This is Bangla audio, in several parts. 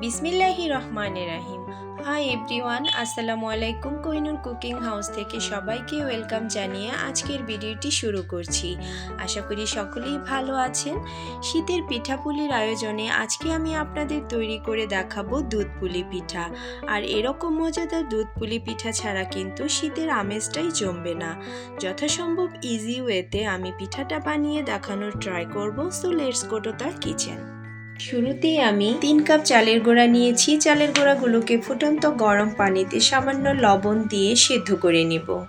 বিসমিল্লাহি রহমানে রাহিম। হাই এভরিওয়ান আসসালামু আলাইকুম কোহিনুর কুকিং হাউস থেকে সবাইকে ওয়েলকাম জানিয়ে আজকের ভিডিওটি শুরু করছি। আশা করি সকলেই ভালো আছেন। শীতের পিঠাপুলির আয়োজনে আজকে আমি আপনাদের তৈরি করে দেখাবো দুধ পুলি পিঠা। আর এরকম মজাদার দুধ পুলি পিঠা ছাড়া কিন্তু শীতের আমেজটাই জমবে না। যথাসম্ভব ইজি ওয়েতে আমি পিঠাটা বানিয়ে দেখানোর ট্রাই করব। So let's go the kitchen শুরুতেই আমি তিন কাপ চালের গোড়া নিয়েছি। চালের গোড়াগুলোকে ফুটন্ত গরম পানিতে সামান্য লবণ দিয়ে সেদ্ধ করে নেব।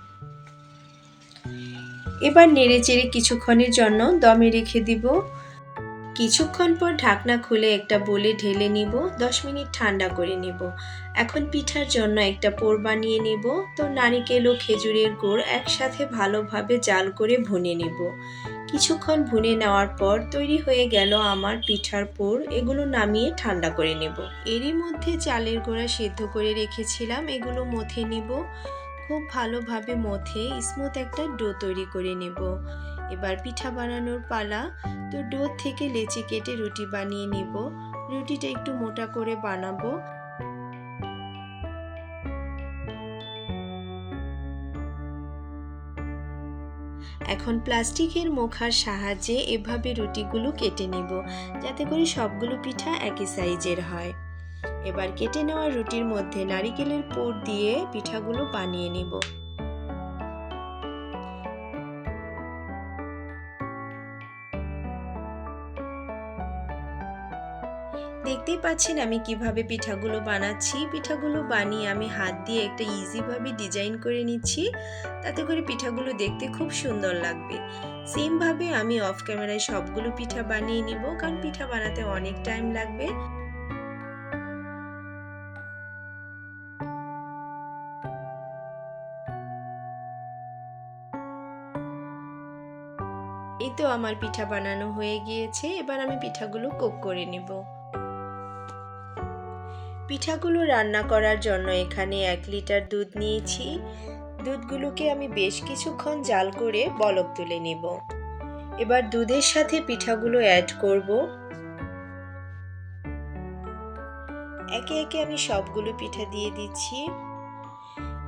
এবার নেড়ে চেড়ে কিছুক্ষণের জন্য দমে রেখে দিব। কিছুক্ষণ পর ঢাকনা খুলে একটা বলে ঢেলে নিব। দশ মিনিট ঠান্ডা করে নেব। এখন পিঠার জন্য একটা পোর বানিয়ে নেব। তো নারিকেল ও খেজুরের গুড় একসাথে ভালোভাবে জাল করে ভুনে নেব। কিছুক্ষণ ভুনে নেওয়ার পর তৈরি হয়ে গেল আমার পিঠার পোর। এগুলো নামিয়ে ঠান্ডা করে নেব। এরই মধ্যে চালের গোড়া সেদ্ধ করে রেখেছিলাম। এগুলো মথে নিব। খুব ভালোভাবে মথে স্মুথ একটা ডো তৈরি করে নেব। এবার পিঠা বানানোর পালা। তো ডো থেকে লেচি কেটে রুটি বানিয়ে নেব। রুটিটা একটু মোটা করে বানাবো। এখন প্লাস্টিকের মুখার সাহায্যে এভাবে রুটিগুলো কেটে নেব, যাতে করে সবগুলো পিঠা একই সাইজের হয়। এবার কেটে নেওয়া রুটির মধ্যে নারিকেলের পুর দিয়ে পিঠাগুলো বানিয়ে নেব। দেখতেই পাচ্ছেন আমি কীভাবে পিঠাগুলো বানাচ্ছি। পিঠাগুলো বানিয়ে আমি হাত দিয়ে একটা ইজিভাবে ডিজাইন করে নিচ্ছি। তাতে করে পিঠাগুলো দেখতে খুব সুন্দর লাগবে। সেমভাবে আমি অফ ক্যামেরায় সবগুলো পিঠা বানিয়ে নিব, কারণ পিঠা বানাতে অনেক টাইম লাগবে। এই তো আমার পিঠা বানানো হয়ে গিয়েছে। এবার আমি পিঠাগুলো কোক করে নেব। পিঠাগুলো রান্না করার জন্য এখানে এক লিটার দুধ নিয়েছি। দুধগুলোকে আমি বেশ কিছুক্ষণ জাল করে বলক তুলে নেব। এবার দুধের সাথে পিঠাগুলো অ্যাড করব। একে একে আমি সবগুলো পিঠা দিয়ে দিচ্ছি।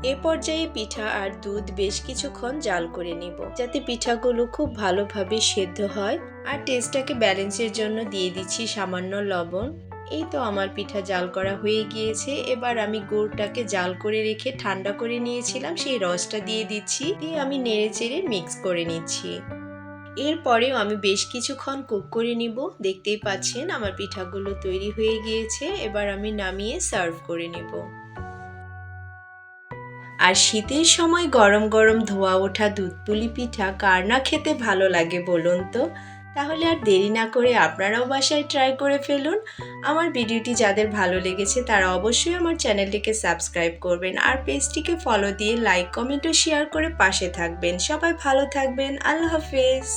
এ পর্যায়ে পিঠা আর দুধ বেশ কিছুক্ষণ জাল করে নেব, যাতে পিঠাগুলো খুব ভালোভাবে সেদ্ধ হয়। আর টেস্টটাকে ব্যালেন্সের জন্য দিয়ে দিচ্ছি সামান্য লবণ। এই তো আমার পিঠা জাল করা হয়ে গিয়েছে। এবার আমি গুড়টাকে জাল করে রেখে ঠান্ডা করে নিয়েছিলাম, সেই রসটা দিয়ে দিচ্ছি, দিয়ে আমি নেড়ে চেড়ে মিক্স করে নিচ্ছি। এরপরেও আমি বেশ কিছুক্ষণ কুক করে নিব। দেখতেই পাচ্ছেন আমার পিঠাগুলো তৈরি হয়ে গিয়েছে। এবার আমি নামিয়ে সার্ভ করে নেব। আর শীতের সময় গরম গরম ধোয়া ওঠা দুধ পুলি পিঠা কার না খেতে ভালো লাগে বলুন তো? তাহলে আর দেরি না করে আপনারাও বাসায় ট্রাই করে ফেলুন। আমার ভিডিওটি যাদের ভালো লেগেছে তারা অবশ্যই আমার চ্যানেলটিকে সাবস্ক্রাইব করবেন আর পেজটিকে ফলো দিয়ে লাইক কমেন্ট ও শেয়ার করে পাশে থাকবেন। সবাই ভালো থাকবেন। আল্লাহ হাফেজ।